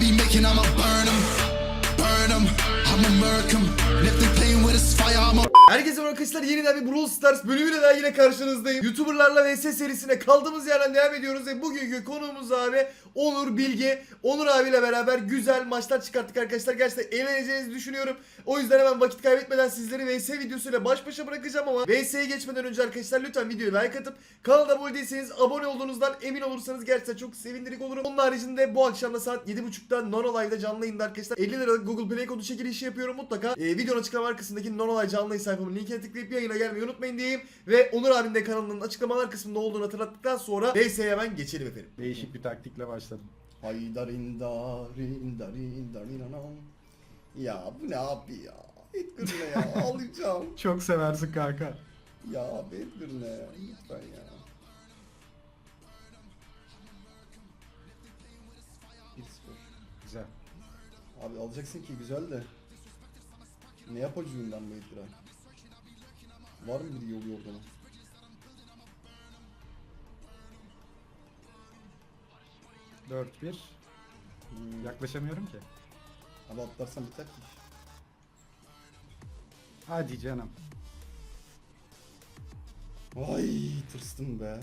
Be making, I'ma burn Herkese merhaba arkadaşlar yeniden bir Brawl Stars bölümüyle daha yine karşınızdayım. YouTuberlarla vs serisine kaldığımız yerden devam ediyoruz ve bugünkü konuğumuz abi Onur Bilge. Onur abiyle beraber güzel maçlar çıkarttık arkadaşlar. Gerçekten eğleneceğinizi düşünüyorum. O yüzden hemen vakit kaybetmeden sizleri VS videosuyla baş başa bırakacağım ama VS'ye geçmeden önce arkadaşlar lütfen videoyu like atıp kanala abone değilseniz abone olduğunuzdan emin olursanız gerçekten çok sevindirik olurum. Onun haricinde bu akşam da saat 7.30'da Nono Live'da canlı yayında arkadaşlar 50 liralık Google Play kodu çekilişi yapıyorum. Mutlaka e, videonun açıklama arkasındaki Nono canlı yayın sayfamın linkine tıklayıp yayına gelmeyi unutmayın diyeyim. Ve Onur abinin de kanalının açıklamalar kısmında olduğunu hatırlattıktan sonra VS'ye hemen geçelim efendim. Değişik bir taktikle başladım. Haydarin darin darin darin anam. Ya bu ne abi ya? Edgar ne ya? Ağlayacağım. Çok seversin kanka. Ya abi Edgar ne? Lütfen ya. Güzel. Abi alacaksın ki güzel de. Ne yapacağım ben bu Edgar'a? Var mı bir yolu yordamı? Dört bir. Hmm. Yaklaşamıyorum ki. Abi atlarsan biter ki. Hadi canım. Ay tırstım be.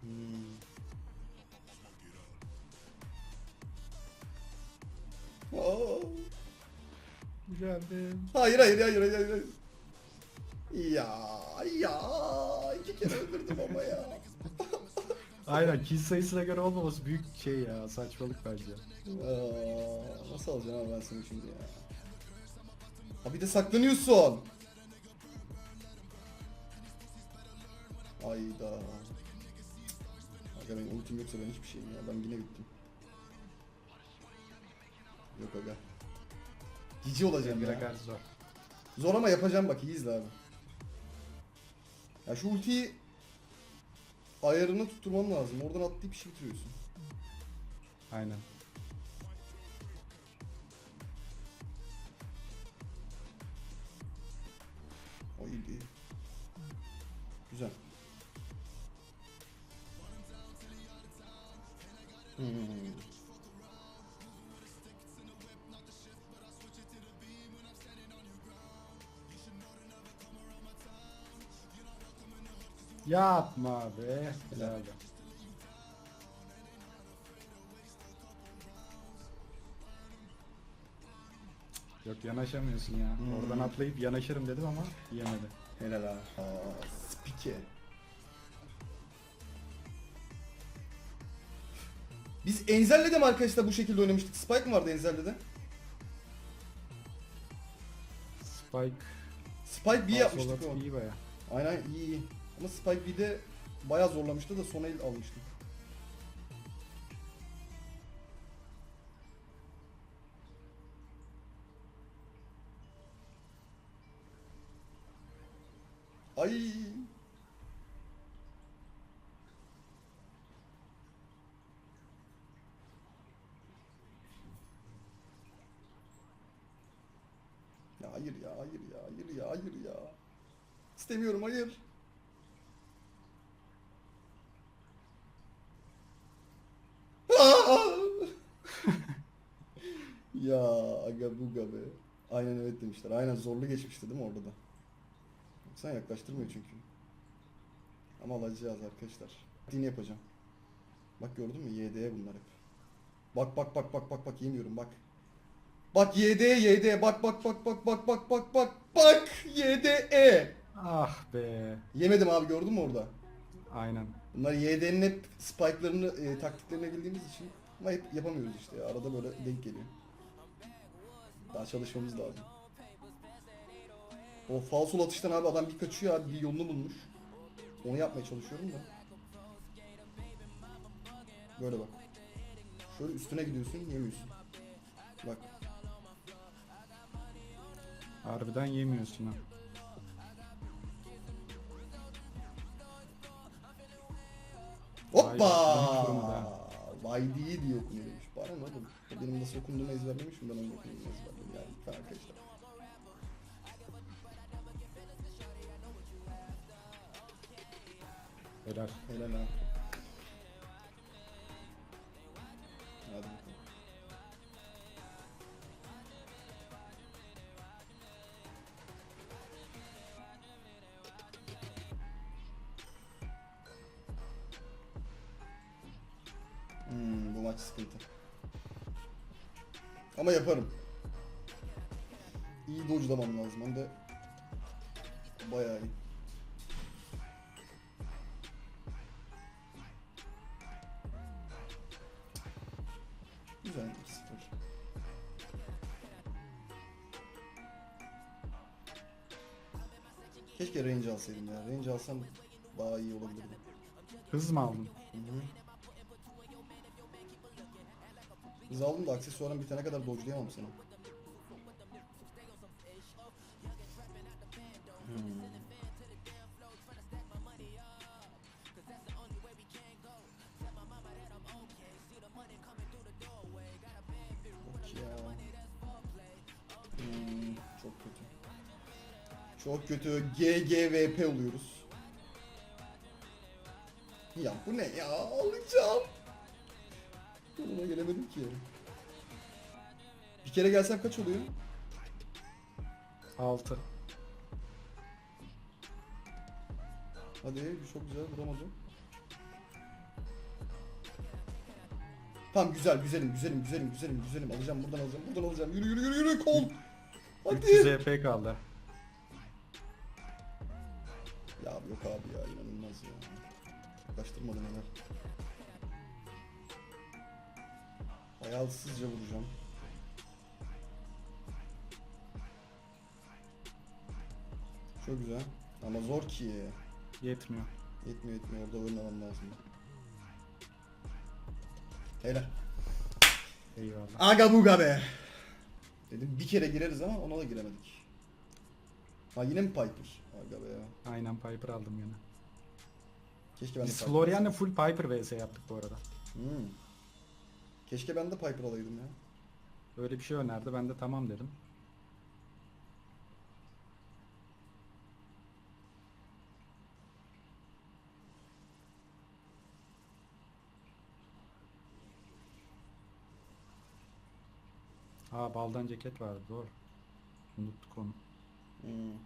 Hmm. Aa. Geldim. Hayır hayır hayır hayır hayır. Ya ya iki kere öldürdüm ama ya. Aynen kill sayısına göre olmaması büyük şey ya. Saçmalık bence. Aa, nasıl alacaksın abi ben seni şimdi ya? Ha bir de saklanıyorsun. Ayda. Aga benim ultim yoksa ben hiçbir şeyim ya. Ben yine bittim. Yok aga. Cici olacağım ya. zor. Zor ama yapacağım bak iyi izle abi. Ya şu ultiyi ayarını tutturman lazım. Oradan atlayıp işi bitiriyorsun. Aynen. O iyiydi. Güzel. Hmm. Yapma be. Helal. Yok yanaşamıyorsun ya. Hmm. Oradan atlayıp yanaşırım dedim ama yemedi. Helal ha. Aa, spike. Biz Enzel'le de mi arkadaşlar bu şekilde oynamıştık? Spike mi vardı Enzel'le de? Spike. Spike B yapmıştık o. iyi baya. Aynen iyi iyi. Ama Spike B'de bayağı zorlamıştı da son el almıştım. Ay. Ya hayır ya hayır ya hayır ya hayır ya. İstemiyorum hayır. Aa! Ya aga buga be. Aynen evet demişler. Aynen zorlu geçmişti değil mi orada da? Sen yaklaştırmıyor çünkü. Ama alacağız arkadaşlar. Dini yapacağım. Bak gördün mü? YD bunlar hep. Bak bak bak bak bak bak yemiyorum bak. Bak YD YD bak bak bak bak bak bak bak bak bak YDE. Ah be. Yemedim abi gördün mü orada? Aynen. Bunlar YD'nin hep spike'larını, e, taktiklerini bildiğimiz için ama hep yapamıyoruz işte ya. Arada böyle denk geliyor. Daha çalışmamız lazım. O falsol atıştan abi adam bir kaçıyor abi bir yolunu bulmuş. Onu yapmaya çalışıyorum da. Böyle bak. Şöyle üstüne gidiyorsun yemiyorsun. Bak. Harbiden yemiyorsun ha. Hoppa! Vay, YD diye okunuyormuş. Bana ne oğlum? Benim nasıl okunduğumu ezberlemişim ben onun okunduğunu ezberledim yani. Arkadaşlar. Helal. Helal ha. Ama yaparım. İyi dodge'lamam lazım hem de bayağı iyi. Güzel 2-0. Keşke range alsaydım ya. Range alsam daha iyi olabilirdi. Hız mı aldın? Hı hı. Hız aldım da aksesuarın bitene kadar dodge'layamam sana. Hmm. Hmm, çok kötü. Çok kötü. GGVP oluyoruz. Ya bu ne ya? Alacağım. Buna gelemedim ki. Bir kere gelsem kaç oluyor? 6. Hadi çok güzel vuramadım. Tamam güzel güzelim güzelim güzelim güzelim güzelim alacağım buradan alacağım buradan alacağım yürü yürü yürü yürü kol. 300 Hadi. EP kaldı. Ya yok abi ya inanılmaz ya. Kaçtırmadım hemen. Hayalsızca vuracağım. Çok güzel. Ama zor ki. Yetmiyor. Yetmiyor yetmiyor orada oynamam lazım. Helal. Eyvallah. Aga buga be. Dedim bir kere gireriz ama ona da giremedik. Ha yine mi Piper? Aga be ya. Aynen Piper aldım yine. Keşke ben de Biz Piper Florian'la full Piper vs yaptık bu arada. Hmm. Keşke ben de Piper alaydım ya. Öyle bir şey önerdi ben de tamam dedim. Aa baldan ceket vardı doğru. Unuttuk onu. Hmm.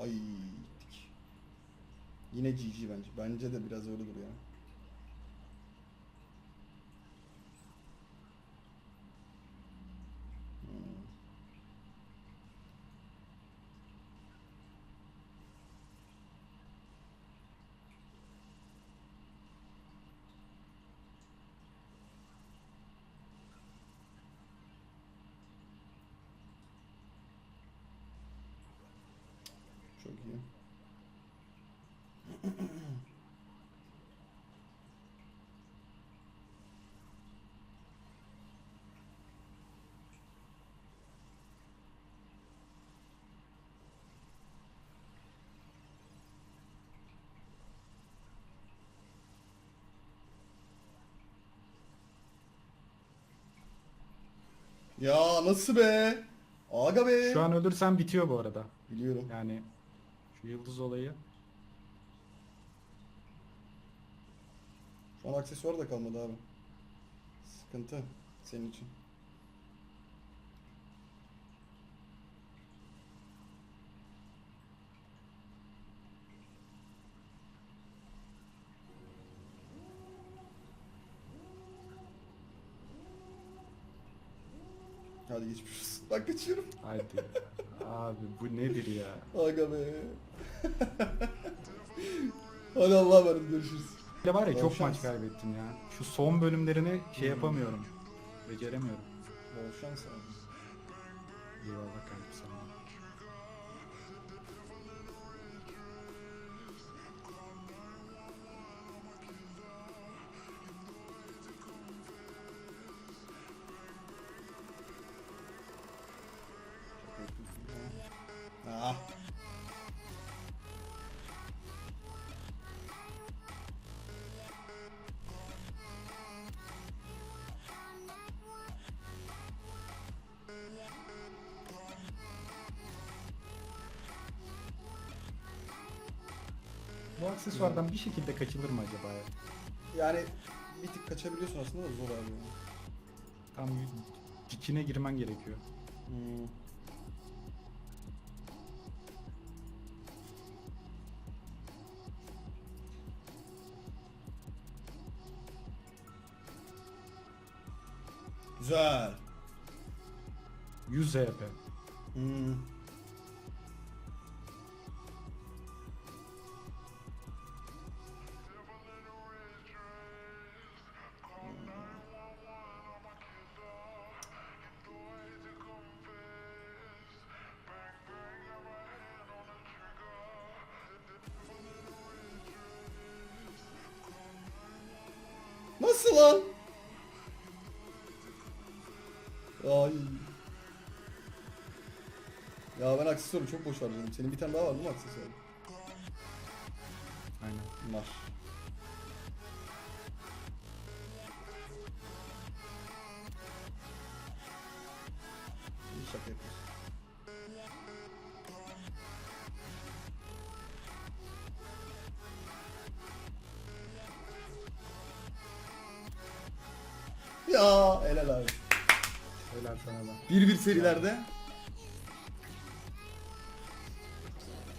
Ay gittik. Yine GG bence. Bence de biraz öyle duruyor. Hmm. Çok iyi. Ya nasıl be? Aga be. Şu an ölürsen bitiyor bu arada. Biliyorum. Yani şu yıldız olayı. Şu an aksesuar da kalmadı abi. Sıkıntı senin için. Hadi geçmiş olsun. Ben kaçıyorum. Haydi. Abi bu nedir ya? Aga be. Hadi Allah'a emanet görüşürüz. De var ya Bol çok şans. maç kaybettim ya. Şu son bölümlerini şey yapamıyorum. Beceremiyorum. Bol şans abi. Eyvallah kanka Bu aksesuardan bir şekilde kaçılır mı acaba ya? Yani bir tık kaçabiliyorsun aslında da zor abi. ya. Tam dikine girmen gerekiyor. Hmm. Güzel. 100 HP. Hmm. Nasıl lan? Ay. Ya ben aksesuarı çok boş harcadım. Senin bir tane daha var değil mi aksesuar? Aynen. Var. Ya helal abi. Helal sana da. 1-1 serilerde.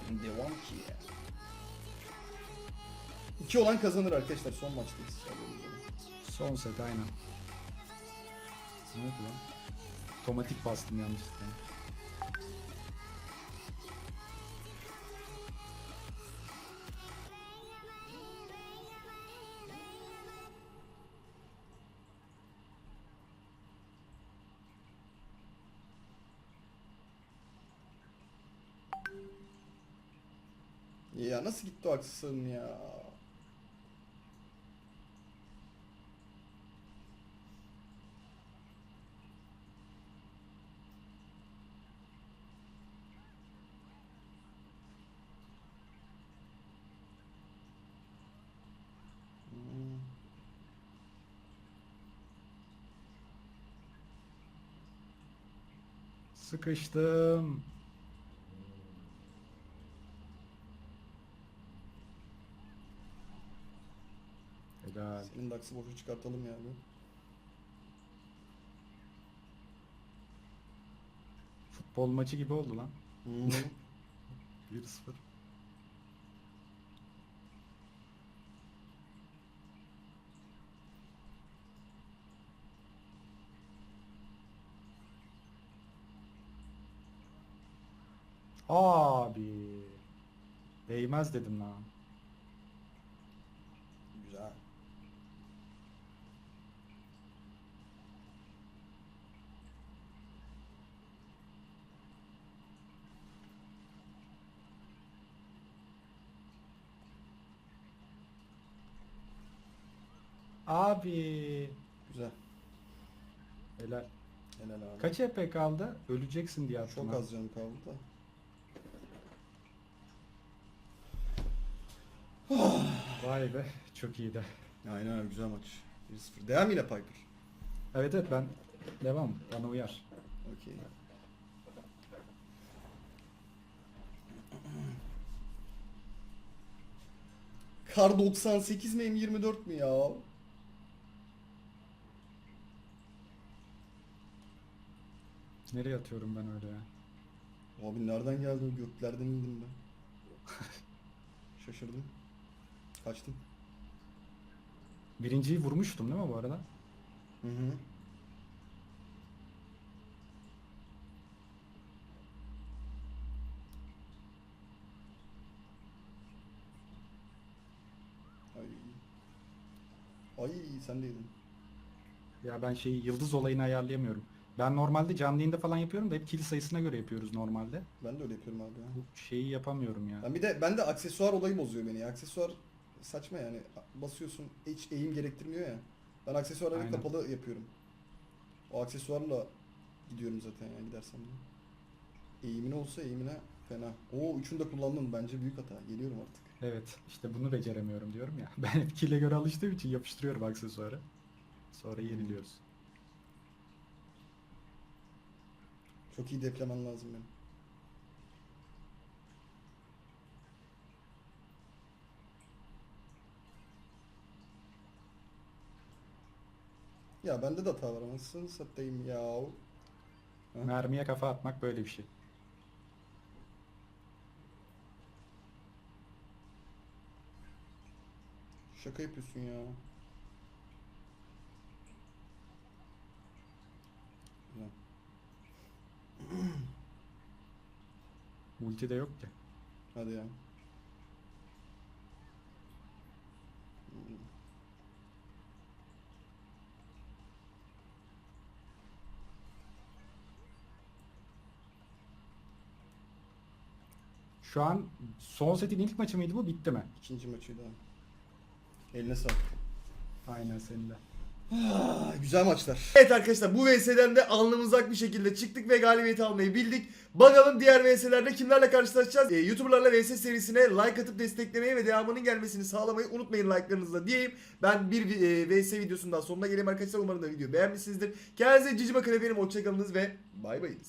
Devam ki ya. 2 olan kazanır arkadaşlar son maçtayız. Son set aynen. Ne oldu lan? Otomatik bastım yanlışlıkla. Nasıl gitti o aksesuarın ya? Sıkıştım. Aksı boşu çıkartalım ya. bir. Futbol maçı gibi oldu lan. Hmm. 1-0. Abi. Değmez dedim lan. Güzel. Abi. Güzel. Helal. Helal abi. Kaç EP kaldı? Öleceksin diye attım. Çok az canım kaldı da. Vay be. Çok iyiydi. Aynen abi güzel maç. 1-0. Devam yine Piper. Evet evet ben devam. Bana uyar. Okey. Kar 98 mi M24 mi ya? Nereye atıyorum ben öyle ya? Abi nereden geldi o göklerden indim ben. Şaşırdım. Kaçtım. Birinciyi vurmuştum değil mi bu arada? Hı hı. Ay. Ay sen deydin. Ya ben şeyi yıldız olayını ayarlayamıyorum. Ben normalde canlı yayında falan yapıyorum da hep kill sayısına göre yapıyoruz normalde. Ben de öyle yapıyorum abi ya. Bu şeyi yapamıyorum ya. Ben bir de ben de aksesuar olayı bozuyor beni. ya. Aksesuar saçma yani. Basıyorsun hiç eğim gerektirmiyor ya. Ben aksesuarları Aynen. kapalı yapıyorum. O aksesuarla gidiyorum zaten ya gidersem de. Eğimine olsa eğimine fena. Oo üçünü de kullandım bence büyük hata. Geliyorum artık. Evet işte bunu beceremiyorum diyorum ya. Ben hep kill'e göre alıştığım için yapıştırıyorum aksesuarı. Sonra yeniliyoruz. Çok iyi deflemen lazım benim. Ya bende de hata var anasını satayım ya. Mermiye kafa atmak böyle bir şey. Şaka yapıyorsun ya. Ulti de yok ki. Hadi ya. Şu an son setin ilk maçı mıydı bu? Bitti mi? İkinci maçıydı abi. Eline sağlık. Aynen senin de. Ah, güzel maçlar. Evet arkadaşlar bu VS'den de alnımızak bir şekilde çıktık ve galibiyeti almayı bildik. Bakalım diğer VS'lerde kimlerle karşılaşacağız? Ee, YouTuber'larla VS serisine like atıp desteklemeyi ve devamının gelmesini sağlamayı unutmayın like'larınızla diyeyim. Ben bir e, VS videosundan sonuna geleyim arkadaşlar. Umarım da video beğenmişsinizdir. Kendinize cici bakın efendim. Hoşçakalınız ve bay bayınız.